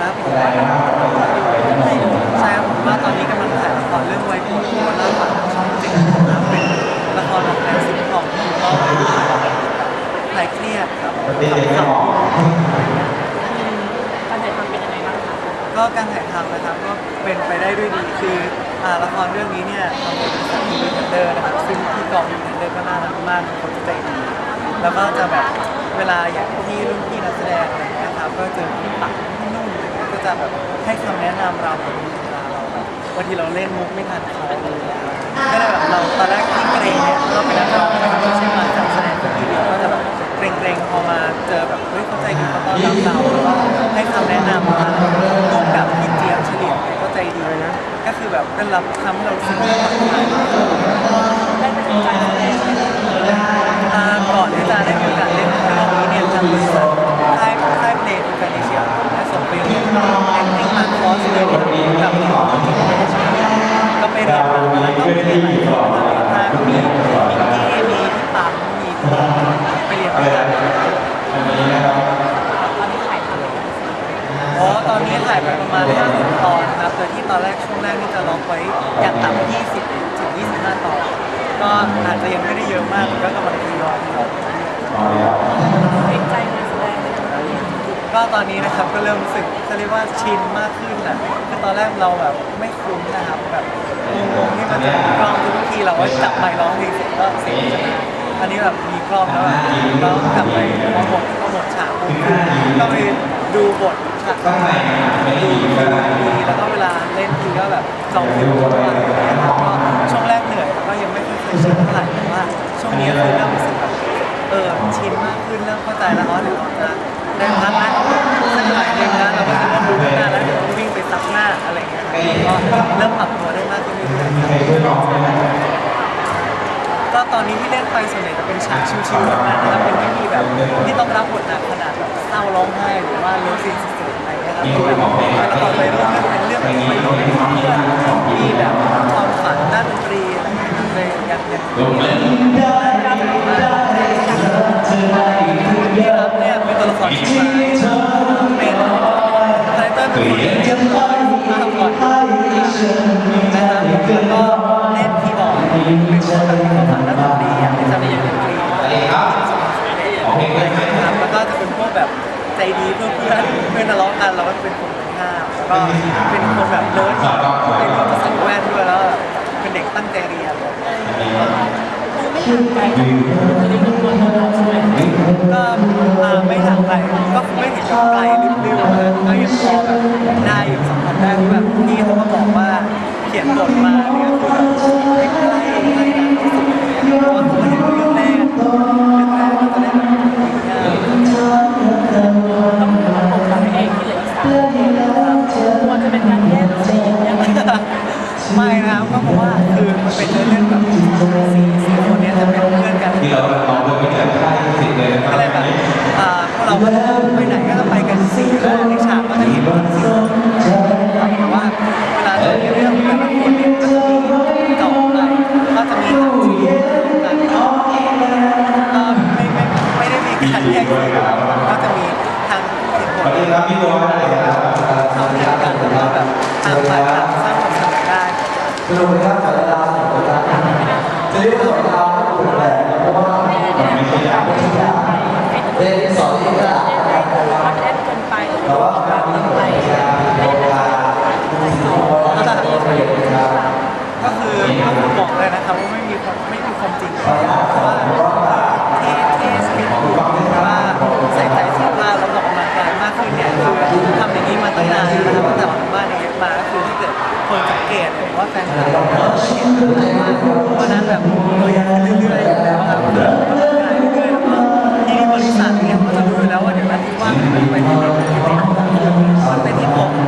ครับใช่ครับผมว่าตอนนี้กำลังถ่ายละครเรื่องไวโพดคนล่าฝันช่องเจ็ดนะครับเป็นละครแบบแนวซิทคอมที่ก็คลายเครียดครับขำการถ่ายทำเป็นยังไงบ้างคะๆก็การถ่ายทำนะครับก็เป็นไปได้ด้วยดีคืออ่าละครเรื่องนี้เนี่ยทำโดยบริษัทยูเทนเดอร์นะครับซึ่งที่กองยูเทนเดอร์ก็น่ารักมากเขาจะใจดีแล้วก็จะแบบเวลาอย่างที่รุ่นพี่นักแสดงอะไรอย่างเงี้ยครับก็เจอพี่ปัก ก็จะแบบให้คำแนะนำเราเวลาเราแบบบางทีเราเล่นมุกไม่ทันเขาอะไรอย่างเงี้ยก็เลยแบบเราตอนแรกที่เกรงเนี่ยเราเป็นนักร้องนะครับไม่ใช่มจากแสดงคนเดียวก็จะแบบเกรงๆพอมาเจอแบบเฮ้ยเข้าใจดีเขาต้อนรับเราแล้วก็ให้คำแนะนำมาร่วมกับพี่เจียบเฉลี่ยก็ใจดีนะก็คือแบบได้รับคำให้เรารู้สึกผ่อนคลายได้ประสบการณ์แสดงไหมคะอ่าก่อนที่จะได้มีโอกาสเล่นเรื่องนี้เนี่ยทาง ส่งไปเรียน acting มาคอร์สเรียนกับที่ก็ไปเรียนมาแล้วก็ไปเรียนหลายคนะครับมีมีที่มีที่ปั๊มมีไปเรียนมาจากตอนนี้ถ่ายทำเป็นยังไงอ๋อตอนนี้ถ่ายไปประมาณ50ตอนนะครับแต่ที่ตอนแรกช่วงแรกนี่จะล็อกไว้อย่างต่ำ20ถึง25ตอนก็อาจจะยังไม่ได้เยอะมากก็กำลังทยอยครับเกรงใจนักแสดงไหมคะ ก็ ตอนนี้นะครับก็เริ่มรู้สึกจะเรียกว่าชินมากขึ้นนะคือตอนแรกเราแบบไม่คุ้นนะครับแบบงงๆที่มันจะมีกล้องทุกทีเราก็จับไมค์ร้องเพลงเสร็จก็เสียงจะมาอันนี้แบบมีกล้องแล้วแบบเรากลับไปพอหมดพอหมดฉากปุ๊บก็ไปดูบทฉากต่อไปดูดูดีแล้วก็เวลาเล่นทีก็แบบจองคิวทุกวันอะไรอย่างเงี้ยครับก็ช่วงแรกเหนื่อยแล้วก็ยังไม่ค่อยเคยชินเท่าไหร่แต่ว่าช่วงนี้คือเริ่มรู้สึกแบบเออชินมากขึ้นเริ่มเข้าใจแล้วอ๋อเดี๋ยวเราจะ ได้พักนะสักหน่อยหนึงนะเราก็จะต้องดูหน้าแล้วเดี๋ยววิ่งไปซับหน้าอะไรอย่างเงี้ยครับก็เริ่มปรับตัวได้มากขึ้นเรื่อยๆ ก็ตอนนี้ที่เล่นไปส่วนใหญ่จะเป็นฉากชิวๆแบบนั้นนะครับยังไม่มีแบบที่ต้องรับบทหนักขนาดแบบเศร้าร้องไห้หรือว่าเลิฟซีนสุดๆอะไรเงี้ยครับที่แบบแล้วต่อไปเรื่องเป็นเรื่องของวัยรุ่นเพื่อนที่แบบความฝันด้านดนตรีอะไรเงี้ยครับเลยยังยัง เป็นที่มาเป็นคาแรคเตอร์เป็นคนเรียบร้อยมากก่อนนะครับก็เล่นคีย์บอร์ดเป็นคนแบบมีความฝันด้านดนตรีอยากที่จะไปเรียนดนตรีอะไรอย่างเงี้ยครับแล้วก็จะเป็นพวกแบบใจดีเพื่อนเพื่อนเพื่อนทะเลาะกันเราก็จะเป็นคนตรงข้ามแล้วก็เป็นคนแบบเลิศในเรื่องจะใส่แว่นด้วยแล้วเป็นเด็กตั้งใจเรียนไม่ห่างไกลจากตัวเองตัวตนเราใช่ไหม ก็อ่าไม่ทางไกลก็ไม่เห็นไกลริบๆเลยก็ยังพอแบบได้อยู่สัมผัสได้แบบพี่เขาก็บอกว่าเขียนบทมาเนี่ยคือ ก็จะมีทางสวัสดีครับพี่ตัวครับเข้าด้วยกันแล้วก็แบบทามมาสร้างความสนุกได้สรุปนะครับสายดาสองคนละจะเรียกว่าสายดาก็ถูกแหละเพราะว่า เกตผมว่าแฟนคลับเราก็จะเห็นว่าวันนั้นแบบเรายังเรื่อยๆอยู่แล้วครับออกกำลังกายเรื่อยๆแล้วก็ที่บริษัทเนี่ยเขาจะรู้อยู่แล้วว่าเดี๋ยวอาทิตย์ว่างไปที่ไหนไปที่ไหนมันเป็นที่ตัวผมเองน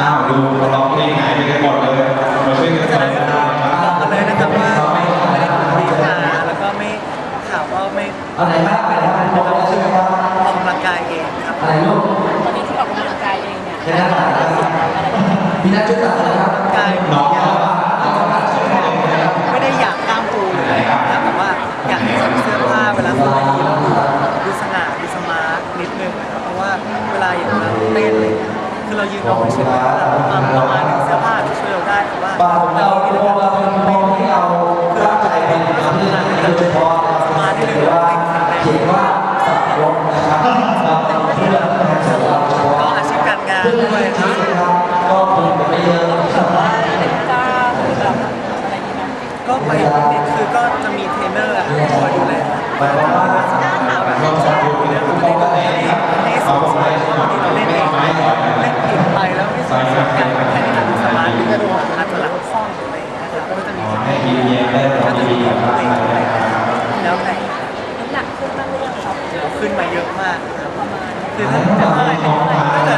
อ้าวดูเราเองหายไหนเปกันหมดเลยมาช่วยกันทำบอกันเลยนะครับว่าไม่ได้ไม่ได้ขาแล้วก็ไม่ข่าวว่าไม่อะไรบ้างอะไรบ้างบอกได้ใช่ไหมครัออกกำลังกายเองครับอะไรลูกตอนนี้ที่ออกกำลังกายเองเนี่ยใช่ไหมครับมีนักจุดตัดนะครับกายน้อง ยืนนอนเฉยๆแล้วประมาประมาณหนึ่งเสื้อผ้าจะช่วยเราได้แต่ว่าบางเราเราเราเป็นมองที่เราตั้งใจเป็นทำนั่นโดยเฉพาะนะครับหรือว่าเขียนว่าสับรถนะครับเพื่อการสำหรับเฉพาะก็อาชีพการงานด้วยนะครับก็เป็นไม่เยอะนะครับว่าเด็กกล้ามหรือแบบอะไรอย่างเงี้ยก็ไปฟิตเนสคือก็จะมีเทรนเนอร์คอยดูแลหมายความว่าก็ขอบคุณทุกคนก็ได้ครับขอบคุณทุกคนที่เล่นไม้ก่อนนะเล่นผิด ไปแล้วไม่สมส่วนกันแค่นี้ทำสมาธิก็ดูอาจจะหลังคล่องหรือะไรอย่างเงี้ยนะครับก็จะมีขอให้ยิ้มแย้มได้รอยดีกับร่างกายครับแล้วแต่น้ำหนักขึ้นบ้างหรืองครับขึ้นมาเยอะมาก ประมาณคือถ้าจะเท่าไหร่ถ้าเกิดตอน